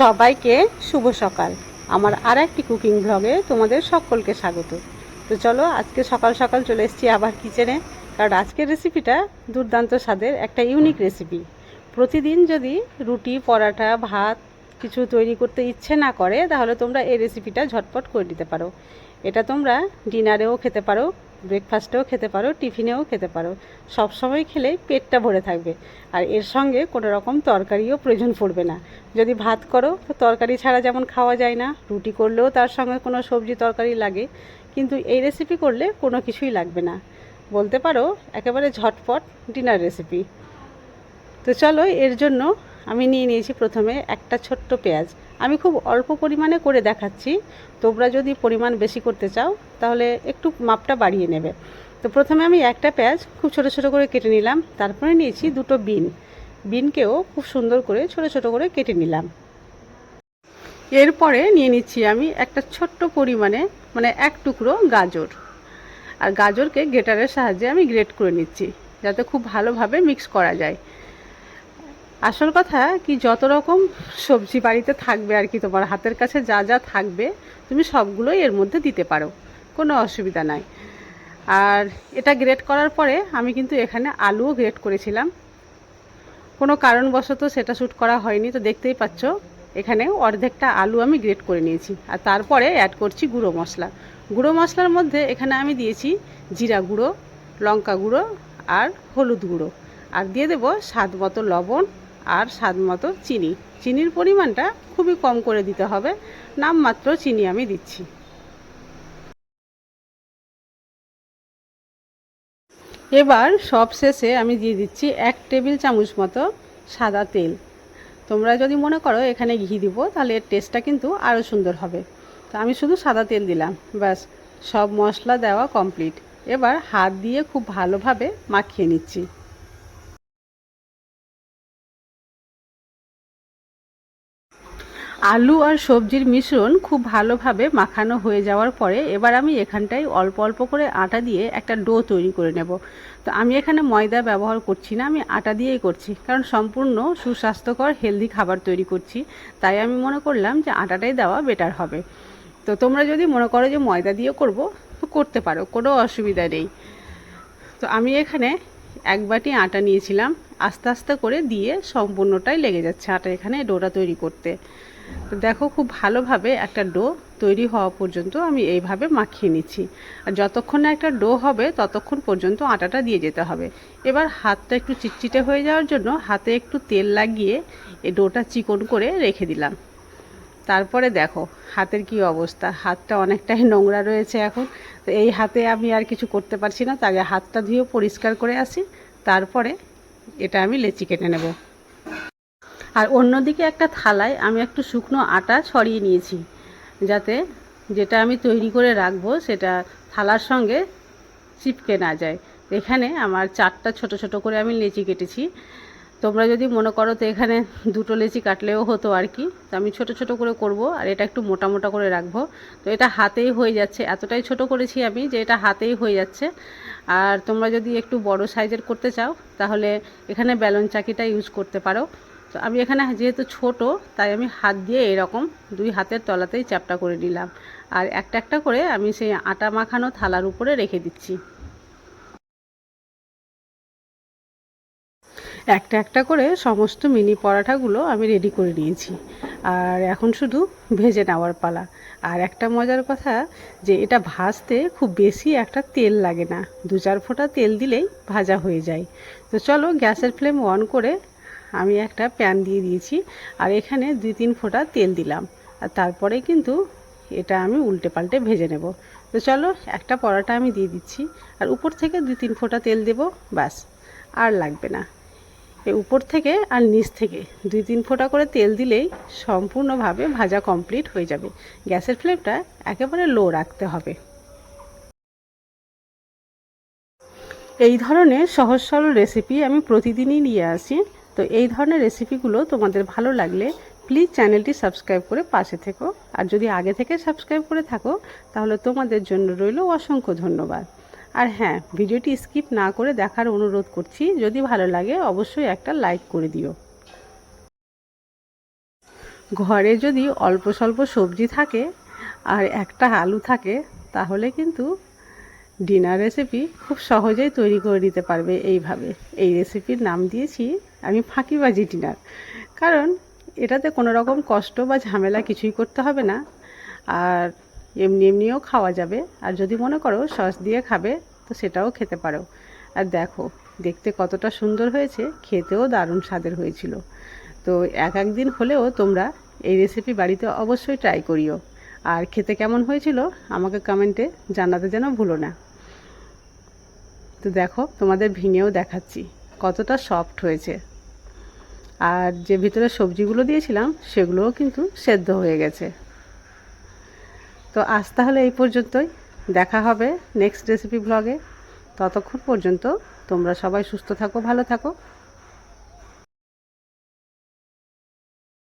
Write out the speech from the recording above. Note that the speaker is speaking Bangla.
সবাইকে শুভ সকাল। আমার আর একটি কুকিং ব্লগে তোমাদের সকলকে স্বাগত। তো চলো আজকে সকাল সকাল চলে এসেছি আবার কিচেনে কারণ আজকের রেসিপিটা দুর্দান্ত স্বাদের একটা ইউনিক রেসিপি প্রতিদিন যদি রুটি পরাটা ভাত কিছু তৈরি করতে ইচ্ছে না করে, তাহলে তোমরা এই রেসিপিটা ঝটপট করে দিতে পারো। এটা তোমরা ডিনারেও খেতে পারো। ব্রেকফাস্টেও খেতে পারো, টিফিনেও খেতে পারো। সব সময় খেলেই পেটটা ভরে থাকবে। আর এর সঙ্গে কোনো রকম তরকারিও প্রয়োজন পড়বে না। যদি ভাত করো, তো তরকারি ছাড়া যেমন খাওয়া যায় না, রুটি করলেও তার সঙ্গে কোনো সবজি তরকারি লাগে। কিন্তু এই রেসিপি করলে কোনো কিছুই লাগবে না। বলতে পারো, একেবারে ঝটপট ডিনার রেসিপি তো চলো, এর জন্য আমি নিয়ে নিয়েছি প্রথমে একটা ছোট্ট পেঁয়াজ। আমি খুব অল্প পরিমাণে করে দেখাচ্ছি। তোমরা যদি পরিমাণ বেশি করতে চাও, তাহলে একটু মাপটা বাড়িয়ে নেবে। তো প্রথমে আমি একটা পেঁয়াজ খুব ছোট ছোট করে কেটে নিলাম। তারপরে নিয়েছি দুটো বিন। বিনকেও খুব সুন্দর করে ছোট ছোট করে কেটে নিলাম। এরপরে নিয়ে নিচ্ছি আমি একটা ছোট্ট পরিমাণে মানে এক টুকরো গাজর। আর গাজরকে গ্রেটারের সাহায্যে আমি গ্রেট করে নিচ্ছি, যাতে খুব ভালোভাবে মিক্স করা যায়। আসল কথা কি, যত রকম সবজি বাড়িতে থাকবে আর কি তোমার, হাতের কাছে যা যা থাকবে, তুমি সবগুলোই এর মধ্যে দিতে পারো, কোনো অসুবিধা নাই। আর এটা গ্রেট করার পরে আমি কিন্তু এখানে আলুও গ্রেট করেছিলাম। কোনো কারণবশত সেটা শ্যুট করা হয়নি, তো দেখতেই পাচ্ছ, এখানে অর্ধেকটা আলু আমি গ্রেট করে নিয়েছি। আর তারপরে অ্যাড করছি গুঁড়ো মশলা। গুঁড়ো মশলার মধ্যে এখানে আমি দিয়েছি জিরা গুঁড়ো, লঙ্কা গুঁড়ো আর হলুদ গুঁড়ো। আর দিয়ে দেবো স্বাদ মতো লবণ আর স্বাদ মতো চিনি। চিনির পরিমাণটা খুবই কম করে দিতে হবে। নামমাত্র চিনি আমি দিচ্ছি। এবার সব শেষে আমি দিয়ে দিচ্ছি এক টেবিল চামচ মতো সাদা তেল। তোমরা যদি মনে করো এখানে ঘি দিব, তাহলে এর টেস্টটা কিন্তু আরও সুন্দর হবে। তো আমি শুধু সাদা তেল দিলাম। ব্যাস, সব মশলা দেওয়া কমপ্লিট এবার হাত দিয়ে খুব ভালোভাবে মাখিয়ে নিচ্ছি। আলু আর সবজির মিশ্রণ খুব ভালোভাবে মাখানো হয়ে যাওয়ার পরে এবার আমি এখানটায় অল্প অল্প করে আটা দিয়ে একটা ডো তৈরি করে নেব। তো আমি এখানে ময়দা ব্যবহার করছি না, আমি আটা দিয়েই করছি। কারণ সম্পূর্ণ সুস্বাস্থ্যকর হেলদি খাবার তৈরি করছি। তাই আমি মনে করলাম যে আটাটাই দেওয়া বেটার হবে। তো তোমরা যদি মনে করো যে ময়দা দিয়ে করব, তো করতে পারো, কোনো অসুবিধা নেই। তো আমি এখানে এক বাটি আটা নিয়েছিলাম। আস্তে আস্তে করে দিয়ে সম্পূর্ণটাই লেগে যাচ্ছে আটা এখানে ডোটা তৈরি করতে। তো দেখো খুব ভালোভাবে একটা ডো তৈরি হওয়া পর্যন্ত আমি এইভাবে মাখিয়ে নিচ্ছি। আর যতক্ষণ একটা ডো হবে, ততক্ষণ পর্যন্ত আটাটা দিয়ে যেতে হবে। এবার হাতটা একটু চিটচিটে হয়ে যাওয়ার জন্য হাতে একটু তেল লাগিয়ে এই ডোটা চিকন করে রেখে দিলাম। তারপরে দেখো হাতের কি অবস্থা। হাতটা অনেকটাই নোংরা রয়েছে এখন। তো এই হাতে আমি আর কিছু করতে পারছি না। তাকে হাতটা ধুয়েও পরিষ্কার করে আসি। তারপরে এটা আমি লেচি কেটে নেব। আর অন্যদিকে একটা থালায় আমি একটু শুকনো আটা ছড়িয়ে নিয়েছি, যাতে যেটা আমি তৈরি করে রাখব সেটা থালার সঙ্গে চিপকে না যায়। এখানে আমার চারটা ছোট ছোট করে আমি লেচি কেটেছি। তোমরা যদি মনে করো তো এখানে দুটো লেচি কাটলেও হতো আর কি। তো আমি ছোট ছোট করে করব আর এটা একটু মোটা মোটা করে রাখব। তো এটা হাতেই হয়ে যাচ্ছে। এতটাই ছোট করেছি আমি যে এটা হাতেই হয়ে যাচ্ছে। আর তোমরা যদি একটু বড় সাইজের করতে চাও, তাহলে এখানে ব্যালন চাকিটা ইউজ করতে পারো। তো আমি এখানে যেহেতু ছোট, তাই আমি হাত দিয়ে এরকম দুই হাতের তলাতেই চ্যাপটা করে নিলাম। আর একটা একটা করে আমি সেই আটা মাখানো থালার উপরে রেখে দিচ্ছি। একটা একটা করে সমস্ত মিনি পরাঠাগুলো আমি রেডি করে নিয়েছি। আর এখন শুধু ভেজে নেওয়ার পালা। আর একটা মজার কথা যে এটা ভাজতে খুব বেশি একটা তেল লাগে না। দু চার ফোঁটা তেল দিলেই ভাজা হয়ে যায়। তো চলো গ্যাসের ফ্লেম অন করে আমি একটা প্যান দিয়ে দিয়েছি, আর এখানে দুই তিন ফোঁটা তেল দিলাম। আর তারপরে কিন্তু এটা আমি উল্টে পাল্টে ভেজে নেব। তো চলো, একটা পরাটা আমি দিয়ে দিচ্ছি, আর উপর থেকে দুই তিন ফোঁটা তেল দেব, ব্যাস। আর লাগবে না। উপর থেকে আর নিচ থেকে দুই তিন ফোঁটা করে তেল দিলেই সম্পূর্ণভাবে ভাজা কমপ্লিট হয়ে যাবে। গ্যাসের ফ্লেমটা একেবারে লো রাখতে হবে। এই ধরনের সহজ সরল রেসিপি আমি প্রতিদিনই নিয়ে আসি। তো এই ধরনের রেসিপিগুলো তোমাদের ভালো লাগলে প্লিজ চ্যানেলটি সাবস্ক্রাইব করে পাশে থেকো। আর যদি আগে থেকে সাবস্ক্রাইব করে থাকো, তাহলে তোমাদের জন্য রইল অসংখ্য ধন্যবাদ। আর হ্যাঁ ভিডিওটি স্কিপ না করে দেখার অনুরোধ করছি, যদি ভালো লাগে অবশ্যই একটা লাইক করে দিও। ঘরে যদি অল্প স্বল্প সবজি থাকে আর একটা আলু থাকে, তাহলে কিন্তু ডিনার রেসিপি খুব সহজেই তৈরি করে নিতে পারবে এইভাবে। এই রেসিপির নাম দিয়েছি আমি ফাঁকিবাজি ডিনার কারণ এটাতে কোনো রকম কষ্ট বা ঝামেলা কিছুই করতে হবে না। আর এমনি এমনিও খাওয়া যাবে। আর যদি মনে করো সস দিয়ে খাবে, তো সেটাও খেতে পারো। আর দেখো, দেখতে কতটা সুন্দর হয়েছে, খেতেও দারুণ স্বাদের হয়েছিল। তো এক এক দিন হলেও তোমরা এই রেসিপি বাড়িতে অবশ্যই ট্রাই করিও। আর খেতে কেমন হয়েছিল, আমাকে কমেন্টে জানাতে যেন ভুলো না। তো দেখো, তোমাদের ভেঙেও দেখাচ্ছি। কতটা সফট হয়েছে। আর যে ভিতরে সবজিগুলো দিয়েছিলাম, সেগুলোও কিন্তু সেদ্ধ হয়ে গেছে। তো আজ তাহলে এই পর্যন্তই। দেখা হবে নেক্সট রেসিপি ব্লগে ততক্ষণ পর্যন্ত তোমরা সবাই সুস্থ থাকো, ভালো থাকো।